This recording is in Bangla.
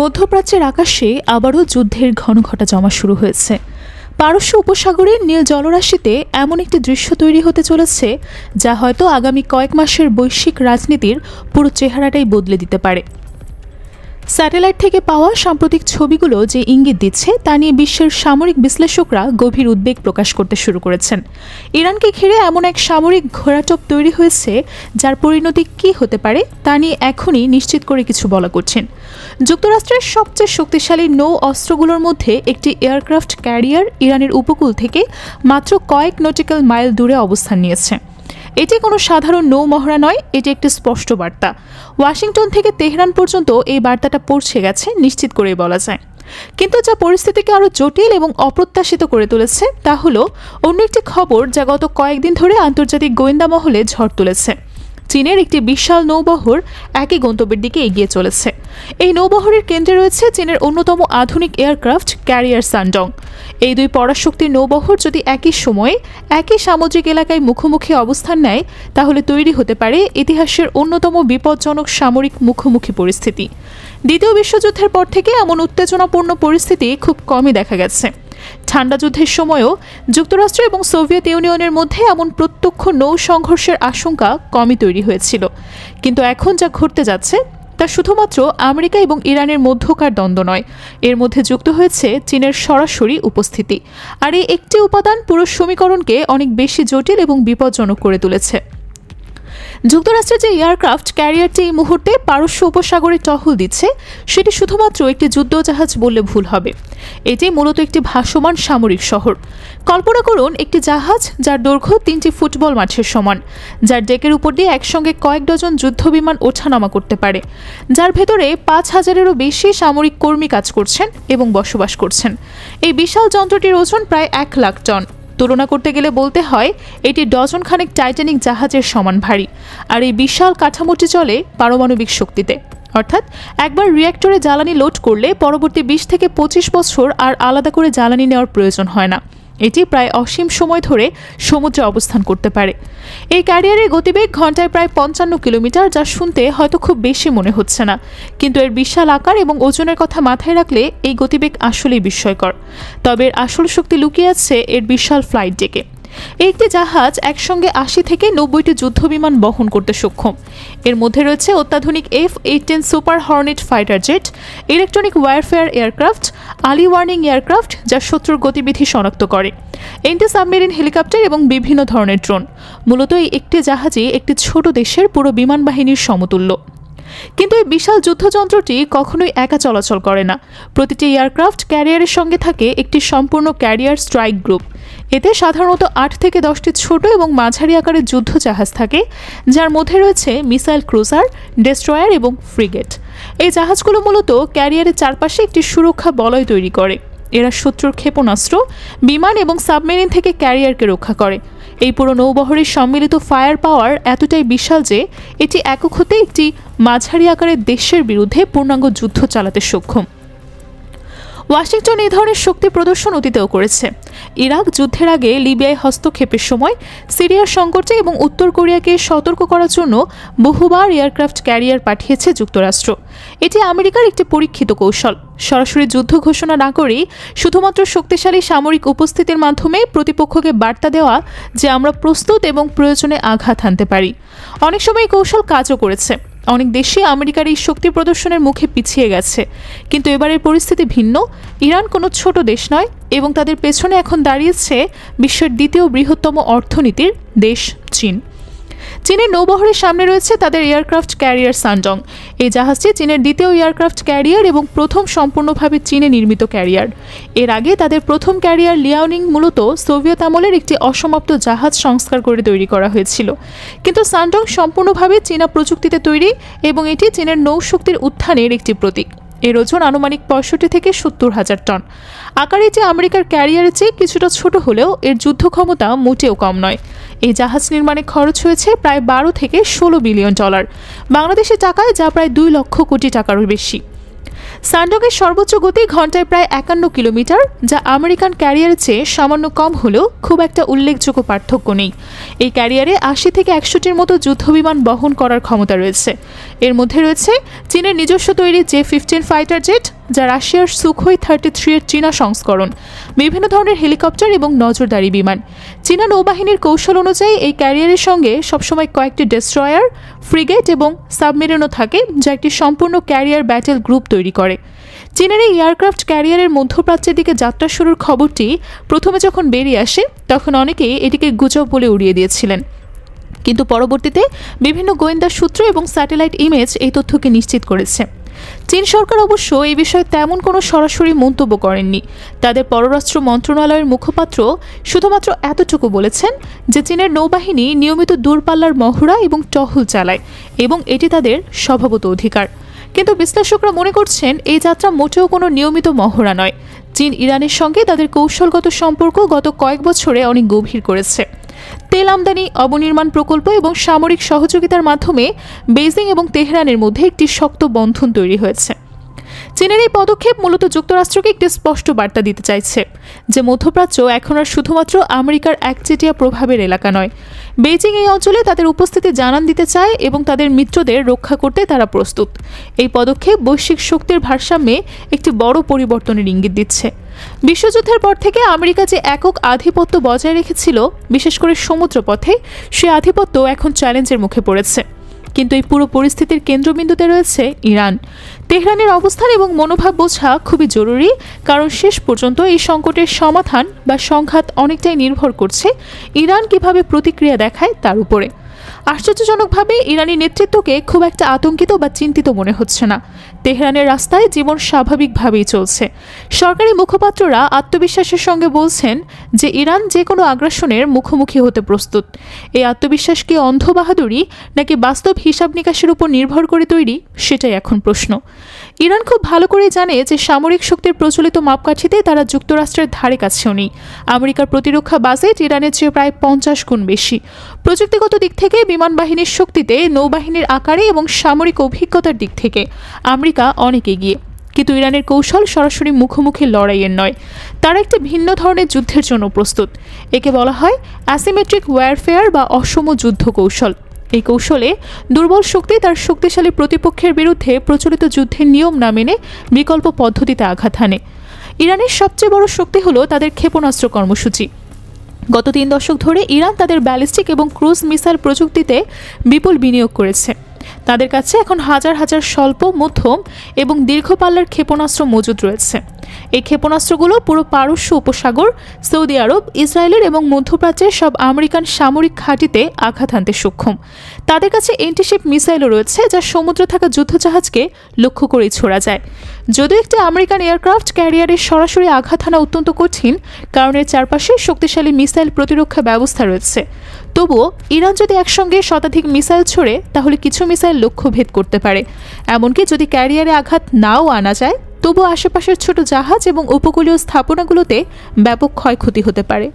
মধ্যপ্রাচ্যের আকাশে আবারও যুদ্ধের ঘন ঘটা জমা শুরু হয়েছে। পারস্য উপসাগরের নীল জলরাশিতে এমন একটি দৃশ্য তৈরি হতে চলেছে, যা হয়তো আগামী কয়েক মাসের বৈশ্বিক রাজনীতির পুরো চেহারাটাই বদলে দিতে পারে। স্যাটেলাইট থেকে পাওয়া সাম্প্রতিক ছবিগুলো যে ইঙ্গিত দিচ্ছে তা নিয়ে বিশ্বের সামরিক বিশ্লেষকরা গভীর উদ্বেগ প্রকাশ করতে শুরু করেছেন। ইরানকে ঘিরে এমন এক সামরিক ঘোরাটোপ তৈরি হয়েছে, যার পরিণতি কী হতে পারে তা নিয়ে এখনই নিশ্চিত করে কিছু বলা করছেন। যুক্তরাষ্ট্রের সবচেয়ে শক্তিশালী নৌ অস্ত্রগুলোর মধ্যে একটি এয়ারক্রাফট ক্যারিয়ার ইরানের উপকূল থেকে মাত্র কয়েক নটিক্যাল মাইল দূরে অবস্থান নিয়েছে। এটি কোনো সাধারণ নৌ মহড়া নয়, এটি একটি স্পষ্ট বার্তা। ওয়াশিংটন থেকে তেহরান পর্যন্ত এই বার্তাটা পৌঁছে গেছে, নিশ্চিত করেই বলা যায়। কিন্তু যা পরিস্থিতিকে আরও জটিল এবং অপ্রত্যাশিত করে তুলেছে, তা হলো, অন্য একটি খবর যা গত কয়েকদিন ধরে আন্তর্জাতিক গোয়েন্দা মহলে ঝড় তুলেছে। চীনের একটি বিশাল নৌবহর একই গন্তব্যের দিকে এগিয়ে চলেছে। এই নৌবহরের কেন্দ্রে রয়েছে চীনের অন্যতম আধুনিক এয়ারক্রাফট ক্যারিয়ার সানডং এই দুই পরাশক্তির নৌবহর যদি একই সময়ে একই সামুদ্রিক এলাকায় মুখোমুখি অবস্থান নেয়, তাহলে তৈরি হতে পারে ইতিহাসের অন্যতম বিপজ্জনক সামরিক মুখোমুখি পরিস্থিতি। দ্বিতীয় বিশ্বযুদ্ধের পর থেকে এমন উত্তেজনাপূর্ণ পরিস্থিতি খুব কমই দেখা গেছে। ঠান্ডা যুদ্ধের সময়ও যুক্তরাষ্ট্র এবং সোভিয়েত ইউনিয়নের মধ্যে এমন প্রত্যক্ষ নৌ সংঘর্ষের আশঙ্কা কমই তৈরি হয়েছিল। কিন্তু এখন যা ঘটতে যাচ্ছে, তা শুধুমাত্র আমেরিকা এবং ইরানের মধ্যকার দ্বন্দ্ব নয়। এর মধ্যে যুক্ত হয়েছে চীনের সরাসরি উপস্থিতি। আর এই একটি উপাদান পুরো সমীকরণকে অনেক বেশি জটিল এবং বিপজ্জনক করে তুলেছে। যুক্তরাষ্ট্রের যে এয়ারক্রাফট ক্যারিয়ারটি এই মুহূর্তে পারস্য উপসাগরে টহল দিচ্ছে, সেটি শুধুমাত্র একটি যুদ্ধজাহাজ বললে ভুল হবে। এটি মূলত একটি ভাসমান সামরিক শহর। কল্পনা করুন, একটি জাহাজ যার দৈর্ঘ্য তিনটি ফুটবল মাঠের সমান, যার ডেকের উপর দিয়ে একসঙ্গে কয়েক ডজন যুদ্ধবিমান ওঠানামা করতে পারে, যার ভেতরে পাঁচ হাজারেরও বেশি সামরিক কর্মী কাজ করছেন এবং বসবাস করছেন। এই বিশাল যন্ত্রটির ওজন প্রায় এক লাখ টন। তুলনা করতে গেলে বলতে হয়, এটি ডজন খানেক টাইটানিক জাহাজের সমান ভারী, আর এই বিশাল কাঠামোটি চলে পারমাণবিক শক্তিতে। অর্থাৎ একবার রিয়্যাক্টরে জ্বালানি লোড করলে পরবর্তী বিশ থেকে পঁচিশ বছর আর আলাদা করে জ্বালানি নেওয়ার প্রয়োজন হয় না। এটি প্রায় অসীম সময় ধরে সমুদ্রে অবস্থান করতে পারে। এই ক্যারিয়ারের গতিবেগ ঘন্টায় প্রায় পঞ্চান্ন কিলোমিটার, যা শুনতে হয়তো খুব বেশি মনে হচ্ছে না। কিন্তু এর বিশাল আকার এবং ওজনের কথা মাথায় রাখলে এই গতিবেগ আসলেই বিস্ময়কর। তবে এর আসল শক্তি লুকিয়ে আছে এর বিশাল ফ্লাইট ডেকে একটি জাহাজ একসঙ্গে আশি থেকে নব্বইটি যুদ্ধবিমান বহন করতে সক্ষম। এর মধ্যে রয়েছে অত্যাধুনিক F eighteen super hornet fighter jet electronic warfare aircraft early warning aircraft যা শত্রুর গতিবিধি শনাক্ত করে। এন্টি সাবমেরিন হেলিকপ্টার এবং বিভিন্ন ধরনের ড্রোন। মূলত এই একটি জাহাজই একটি ছোট দেশের পুরো বিমান বাহিনীর সমতুল্য। কিন্তু এই বিশাল যুদ্ধযন্ত্রটি কখনোই একা চলাচল করে না। প্রতিটি এয়ারক্রাফট ক্যারিয়ারের সঙ্গে থাকে একটি সম্পূর্ণ ক্যারিয়ার স্ট্রাইক গ্রুপ। এতে সাধারণত আট থেকে দশটি ছোট এবং মাঝারি আকারের যুদ্ধ জাহাজ থাকে, যার মধ্যে রয়েছে মিসাইল ক্রুজার, ডেস্ট্রয়ার এবং ফ্রিগেট। এই জাহাজগুলো মূলত ক্যারিয়ারের চারপাশে একটি সুরক্ষা বলয় তৈরি করে। এরা শত্রুর ক্ষেপণাস্ত্র, বিমান এবং সাবমেরিন থেকে ক্যারিয়ারকে রক্ষা করে। এই পুরো নৌবহরের সম্মিলিত ফায়ার পাওয়ার এতটাই বিশাল যে, এটি একক হতে একটি মাঝারি আকারের দেশের বিরুদ্ধে পূর্ণাঙ্গ যুদ্ধ চালাতে সক্ষম। ওয়াশিংটন এই ধরনের শক্তি প্রদর্শন অতীতেও করেছে। ইরাক যুদ্ধের আগে লিবিয়ায় হস্তক্ষেপের সময় সিরিয়ার সংকটে এবং উত্তর কোরিয়াকে সতর্ক করার জন্য বহুবার এয়ারক্রাফট ক্যারিয়ার পাঠিয়েছে যুক্তরাষ্ট্র। এটি আমেরিকার একটি পরীক্ষিত কৌশল। সরাসরি যুদ্ধ ঘোষণা না করেই শুধুমাত্র শক্তিশালী সামরিক উপস্থিতির মাধ্যমে প্রতিপক্ষকে বার্তা দেওয়া যে আমরা প্রস্তুত এবং প্রয়োজনে আঘাত হানতে পারি। অনেক সময় এই কৌশল কাজও করেছে। অনেক দেশই আমেরিকার এই শক্তি প্রদর্শনের মুখে পিছিয়ে গেছে। কিন্তু এবারের পরিস্থিতি ভিন্ন। ইরান কোনো ছোট দেশ নয় এবং তাদের পেছনে এখন দাঁড়িয়েছে বিশ্বের দ্বিতীয় বৃহত্তম অর্থনীতির দেশ চীন। চীনের নৌবহরের সামনে রয়েছে তাদের এয়ারক্রাফট ক্যারিয়ার সানডং এই জাহাজটি চীনের দ্বিতীয় এয়ারক্রাফট ক্যারিয়ার এবং প্রথম সম্পূর্ণভাবে চীনে নির্মিত ক্যারিয়ার। এর আগে তাদের প্রথম ক্যারিয়ার লিয়াওনিং মূলত সোভিয়েত আমলের একটি অসমাপ্ত জাহাজ সংস্কার করে তৈরি করা হয়েছিল। কিন্তু সানডং সম্পূর্ণভাবে চীনা প্রযুক্তিতে তৈরি এবং এটি চীনের নৌশক্তির উত্থানের একটি প্রতীক। এর ওজন আনুমানিক পঁয়ষট্টি থেকে সত্তর হাজার টন। আকারে এটি আমেরিকার ক্যারিয়ারের চেয়ে কিছুটা ছোট হলেও এর যুদ্ধ ক্ষমতা মোটেও কম নয়। এই জাহাজ নির্মাণে খরচ হয়েছে প্রায় বারো থেকে ষোলো বিলিয়ন ডলার। বাংলাদেশের টাকায় যা প্রায় দুই লক্ষ কোটি টাকারও বেশি। সান্ডকের সর্বোচ্চ গতি ঘন্টায় প্রায় একান্ন কিলোমিটার, যা আমেরিকান ক্যারিয়ারের চেয়ে সামান্য কম হলেও খুব একটা উল্লেখযোগ্য পার্থক্য নেই। এই ক্যারিয়ারে আশি থেকে একশোটির মতো যুদ্ধবিমান বহন করার ক্ষমতা রয়েছে। এর মধ্যে রয়েছে চীনের নিজস্ব তৈরি জে ফিফটিন ফাইটার জেট যা রাশিয়ার সুখোই থার্টি থ্রি এর চীনা সংস্করণ। বিভিন্ন ধরনের হেলিকপ্টার এবং নজরদারি বিমান। চীনা নৌবাহিনীর কৌশল অনুযায়ী এই ক্যারিয়ারের সঙ্গে সবসময় কয়েকটি ডেস্ট্রয়ার ফ্রিগেট এবং সাবমেরিনও থাকে, যা একটি সম্পূর্ণ ক্যারিয়ার ব্যাটেল গ্রুপ তৈরি করে। চীনের এই এয়ারক্রাফট ক্যারিয়ারের মধ্যপ্রাচ্যের দিকে যাত্রা শুরুর খবরটি প্রথমে যখন বেরিয়ে আসে, তখন অনেকেই এটিকে গুজব বলে উড়িয়ে দিয়েছিলেন। কিন্তু পরবর্তীতে বিভিন্ন গোয়েন্দা সূত্র এবং স্যাটেলাইট ইমেজ এই তথ্যকে নিশ্চিত করেছে। চীন সরকার অবশ্য এই বিষয়ে তেমন কোনো সরাসরি মন্তব্য করেননি। তাদের পররাষ্ট্র মন্ত্রণালয়ের মুখপাত্র শুধুমাত্র এতটুকু বলেছেন যে চীনের নৌবাহিনী নিয়মিত দূরপাল্লার মহড়া এবং টহল চালায় এবং এটি তাদের স্বভাবত অধিকার। কিন্তু বিশ্লেষকরা মনে করছেন এই যাত্রা মোটেও কোনো নিয়মিত মহড়া নয়। চীন ইরানের সঙ্গে তাদের কৌশলগত সম্পর্ক গত কয়েক বছরে অনেক গভীর করেছে। তেল আমদানি, অবনির্মাণ প্রকল্প এবং সামরিক সহযোগিতার মাধ্যমে বেজিং এবং তেহরানের মধ্যে একটি শক্ত বন্ধন তৈরি হয়েছে। চীনের এই পদক্ষেপ মূলত যুক্তরাষ্ট্রকে একটি স্পষ্ট বার্তা দিতে চাইছে যে মধ্যপ্রাচ্য এখন আর শুধুমাত্র আমেরিকার একচেটিয়া প্রভাবের এলাকা নয়। বেইজিং এই অঞ্চলে তাদের উপস্থিতি জানান দিতে চায় এবং তাদের মিত্রদের রক্ষা করতে তারা প্রস্তুত। এই পদক্ষেপ বৈশ্বিক শক্তির ভারসাম্যে একটি বড় পরিবর্তনের ইঙ্গিত দিচ্ছে। বিশ্বযুদ্ধের পর থেকে আমেরিকা যে একক আধিপত্য বজায় রেখেছিল, বিশেষ করে সমুদ্রপথে, সে আধিপত্য এখন চ্যালেঞ্জের মুখে পড়েছে। কিন্তু এই পুরো পরিস্থিতির কেন্দ্রবিন্দুতে রয়েছে ইরান। তেহরানের অবস্থান এবং মনোভাব বোঝা খুবই জরুরি, কারণ শেষ পর্যন্ত এই সংকটের সমাধান বা সংঘাত অনেকটাই নির্ভর করছে ইরান কীভাবে প্রতিক্রিয়া দেখায় তার উপরে। আশ্চর্যজনকভাবে ইরানি নেতৃত্বকে খুব একটা আতঙ্কিত বা চিন্তিত মনে হচ্ছে না। তেহরানের রাস্তায় জীবন স্বাভাবিকভাবেই চলছে। সরকারি মুখপাত্ররা আত্মবিশ্বাসের সঙ্গে বলছেন যে ইরান যে কোনো আগ্রাসনের মুখোমুখি হতে প্রস্তুত। এই আত্মবিশ্বাস কি অন্ধ বাহাদুরি নাকি বাস্তব হিসাব নিকাশের উপর নির্ভর করে তৈরি? সেটাই এখন প্রশ্ন। ইরান খুব ভালো করে জানে যে সামরিক শক্তির প্রচলিত মাপকাঠিতে তারা যুক্তরাষ্ট্রের ধারে কাছেও নেই আমেরিকার প্রতিরক্ষা বাজেট ইরানের চেয়ে প্রায় পঞ্চাশ গুণ বেশি। প্রযুক্তিগত দিক থেকে বিমান বাহিনীর শক্তিতে, নৌবাহিনীর আকারে এবং সামরিক অভিজ্ঞতার দিক থেকে আমেরিকা অনেক এগিয়ে। কিন্তু ইরানের কৌশল সরাসরি মুখোমুখি লড়াইয়ের নয়। তারা একটি ভিন্ন ধরনের যুদ্ধের জন্য প্রস্তুত। একে বলা হয় অ্যাসিমেট্রিক ওয়ারফেয়ার বা অসম যুদ্ধ কৌশল। এই কৌশলে দুর্বল শক্তি তার শক্তিশালী প্রতিপক্ষের বিরুদ্ধে প্রচলিত যুদ্ধের নিয়ম না মেনে বিকল্প পদ্ধতিতে আঘাত হানে। ইরানের সবচেয়ে বড় শক্তি হলো তাদের ক্ষেপণাস্ত্র কর্মসূচি। গত তিন দশক ধরে ইরান তাদের ব্যালিস্টিক এবং ক্রুজ মিসাইল প্রযুক্তিতে বিপুল বিনিয়োগ করেছে। তাদের কাছে এখন হাজার হাজার স্বল্প, মধ্যম এবং দীর্ঘ পাল্লার ক্ষেপণাস্ত্র মজুদ রয়েছে। এই ক্ষেপণাস্ত্রগুলো পুরো পারস্য উপসাগর, সৌদি আরব, ইসরায়েলের এবং মধ্যপ্রাচ্যের সব আমেরিকান সামরিক ঘাঁটিতে আঘাত হানতে সক্ষম। তাদের কাছে এন্টিশিপ মিসাইলও রয়েছে যা সমুদ্রে থাকা যুদ্ধজাহাজকে লক্ষ্য করেই ছোড়া যায়। যদিও একটি আমেরিকান এয়ারক্রাফট ক্যারিয়ারে সরাসরি আঘাত হানা অত্যন্ত কঠিন কারণ এর চারপাশে শক্তিশালী মিসাইল প্রতিরক্ষা ব্যবস্থা রয়েছে। তবুও ইরান যদি একসঙ্গে শতাধিক মিসাইল ছোড়ে, তাহলে কিছু মিসাইল লক্ষ্যভেদ করতে পারে। এমনকি যদি ক্যারিয়ারে আঘাত নাও আনা যায় তবু আশেপাশের ছোট জাহাজ এবং উপকূলীয় স্থাপনাগুলোতে ব্যাপক ক্ষয়ক্ষতি হতে পারে।